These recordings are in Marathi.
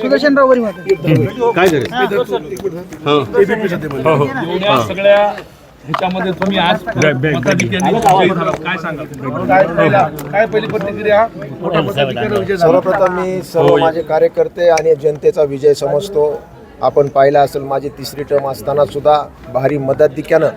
सुदर्शनराव वरी माता. काय करायचं एवढ्या सगळ्या ह्याच्यामध्ये तुम्ही आज. काय पहिली प्रतिक्रिया? झाला. सर्वप्रथम मी सर्व माझे कार्यकर्ते आणि जनतेचा विजय समजतो. आपण पाहिला असेल माझी तिसरी टर्म असताना सुद्धा भारी मदतिक्यानं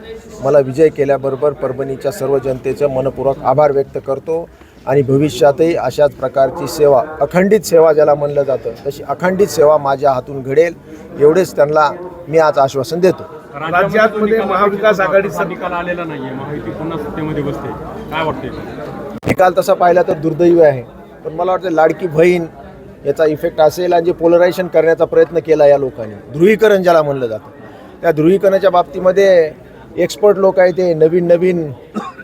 मला विजय केल्याबरोबर परभणीच्या सर्व जनतेचं मनपूर्वक आभार व्यक्त करतो. आणि भविष्यातही अशाच प्रकारची सेवा अखंडित सेवा ज्याला म्हणलं जातं तशी अखंडित सेवा माझ्या हातून घडेल एवढेच त्यांना मी आज आश्वासन देतो. राज्यात मध्ये महाविकास आघाडीचा निकाल आलेला नाहीये महायुती पुन्हा सत्तेमध्ये बसते. काय वाटतंय? निकाल तसा पाहिला तर दुर्दैवी आहे पण मला वाटतं लाडकी बहीण याचा इफेक्ट असेल आणि जे पोलरायझेशन करण्याचा प्रयत्न केला या लोकांनी ध्रुवीकरण ज्याला म्हणलं जातं. त्या ध्रुवीकरणाच्या बाबतीमध्ये एक्सपर्ट लोक आहे ते नवीन नवीन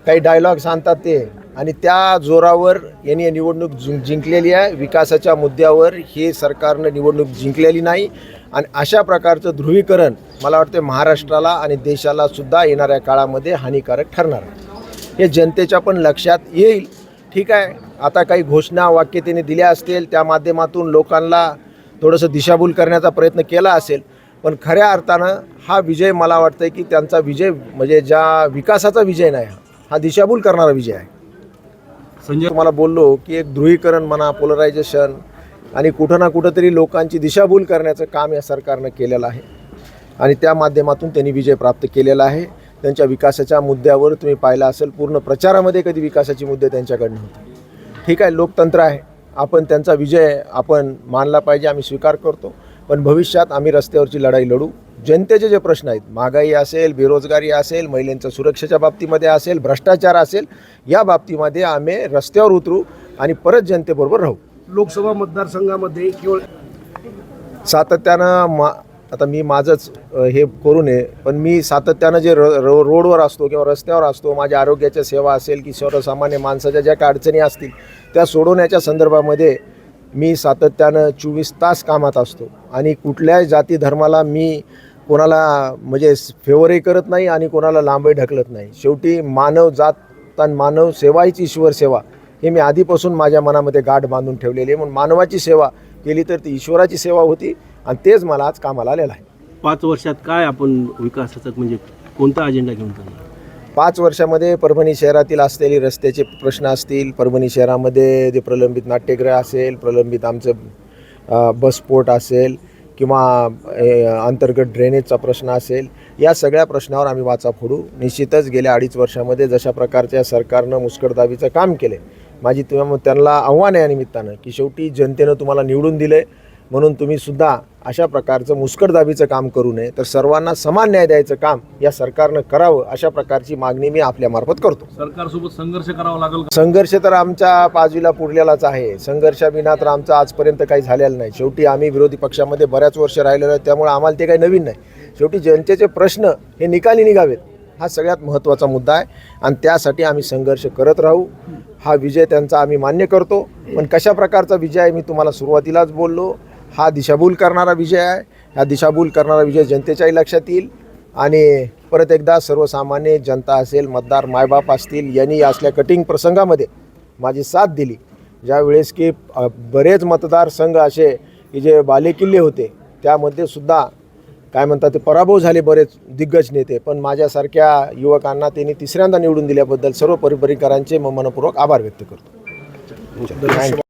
काही डायलॉग्स आणतात ते आणि त्या जोरावर यांनी निवडणूक जिं जिंकलेली आहे. विकासाच्या मुद्द्यावर हे सरकारनं निवडणूक जिंकलेली नाही. आणि अशा प्रकारचं ध्रुवीकरण मला वाटतं महाराष्ट्राला आणि देशाला सुद्धा येणाऱ्या काळामध्ये हानिकारक ठरणार हे जनतेच्या पण लक्षात येईल. ठीक आहे. आता काही घोषणा वाक्य त्याने दिल्या असतील. त्या माध्यमातून लोकांना थोडंसं दिशाभूल करण्याचा प्रयत्न केला असेल. पण खऱ्या अर्थानं हा विजय मला वाटतं की त्यांचा विजय म्हणजे ज्या विकासाचा विजय नाही हा. हा दिशाभूल करणारा विजय आहे. संजय तुम्हाला बोललो की एक ध्रुवीकरण म्हणा पोलरायझेशन आणि कुठं ना कुठंतरी लोकांची दिशाभूल करण्याचं काम या सरकारनं केलेलं आहे. आणि त्या माध्यमातून त्यांनी विजय प्राप्त केलेला आहे. त्यांच्या विकासाच्या मुद्द्यावर तुम्ही पाहिला असेल पूर्ण प्रचारामध्ये कधी विकासाचे मुद्दे त्यांच्याकडनं होते. ठीक आहे लोकतंत्र आहे. आपण त्यांचा विजय आपण मानला पाहिजे आम्ही स्वीकार करतो. पण भविष्यात आम्ही रस्त्यावरची लढाई लढू. जनतेचे जे प्रश्न आहेत महागाई असेल बेरोजगारी असेल महिलांच्या सुरक्षेच्या बाबतीमध्ये असेल भ्रष्टाचार असेल या बाबतीमध्ये आम्ही रस्त्यावर उतरू आणि परत जनतेबरोबर राहू. लोकसभा मतदारसंघामध्ये केवळ सातत्यानं मा आता मी माझंच हे करू नये पण मी सातत्यानं जे र रो रोडवर असतो किंवा रस्त्यावर असतो माझ्या आरोग्याच्या सेवा असेल की सर्वसामान्य माणसाच्या ज्या काय अडचणी असतील त्या सोडवण्याच्या संदर्भामध्ये मी सातत्यानं चोवीस तास कामात असतो. आणि कुठल्याही जाती धर्माला मी कोणाला म्हणजे फेवरही करत नाही आणि कोणाला लांबही ढकलत नाही. शेवटी मानव जात आणि मानव सेवा हीच ईश्वर सेवा. हे मी आधीपासून माझ्या मनामध्ये गाठ बांधून ठेवलेली आहे. म्हणून मानवाची सेवा केली तर ती ईश्वराची सेवा होती आणि तेच मला आज कामाला आलेलं आहे. पाच वर्षात काय आपण विकासाचा म्हणजे कोणता अजेंडा घेऊन पाच वर्षामध्ये परभणी शहरातील असलेले रस्त्याचे प्रश्न असतील परभणी शहरामध्ये जे प्रलंबित नाट्यगृह असेल प्रलंबित आमचं बसपोर्ट असेल किंवा अंतर्गत ड्रेनेजचा प्रश्न असेल या सगळ्या प्रश्नावर आम्ही वाचा फोडू. निश्चितच गेल्या अडीच वर्षामध्ये जशा प्रकारच्या सरकारनं मुस्कटदाबीचं काम केले माझी तुम्ही त्यांना आव्हान आहे या निमित्तानं की शेवटी जनतेनं तुम्हाला निवडून दिले म्हणून तुम्ही सुद्धा अशा प्रकारचं मुस्कटदाबीचं काम करू नये. तर सर्वांना समान न्याय द्यायचं काम या सरकारनं करावं अशा प्रकारची मागणी मी आपल्यामार्फत करतो. सरकारसोबत संघर्ष करावा लागेल? संघर्ष तर आमच्या पाचवीला पुरलेलाच आहे. संघर्षाविना तर आमचं आजपर्यंत काही झालेलं नाही. शेवटी आम्ही विरोधी पक्षामध्ये बऱ्याच वर्ष राहिलेलो आहे त्यामुळे आम्हाला ते काही नवीन नाही. शेवटी जनतेचे प्रश्न हे निकाली निघावेत हा सगळ्यात महत्त्वाचा मुद्दा आहे. आणि त्यासाठी आम्ही संघर्ष करत राहू. हा विजय त्यांचा आम्ही मान्य करतो. पण कशा प्रकारचा विजय आहे मी तुम्हाला सुरुवातीलाच बोललो. हा दिशाभूल करणारा विजय आहे. हा दिशाभूल करणारा विजय जनतेच्याही लक्षात येईल. आणि परत एकदा सर्वसामान्य जनता असेल मतदार मायबाप असतील यांनी असल्या कटिंग प्रसंगामध्ये माझी साथ दिली. ज्यावेळेस की बरेच मतदारसंघ असे की जे बालेकिल्ले होते त्यामध्ये सुद्धा काय म्हणतात ते पराभव झाले बरेच दिग्गज नेते. पण माझ्यासारख्या युवकांना त्यांनी तिसऱ्यांदा निवडून दिल्याबद्दल सर्व परिपरिकरांचे मनपूर्वक आभार व्यक्त करतो. थँक्यू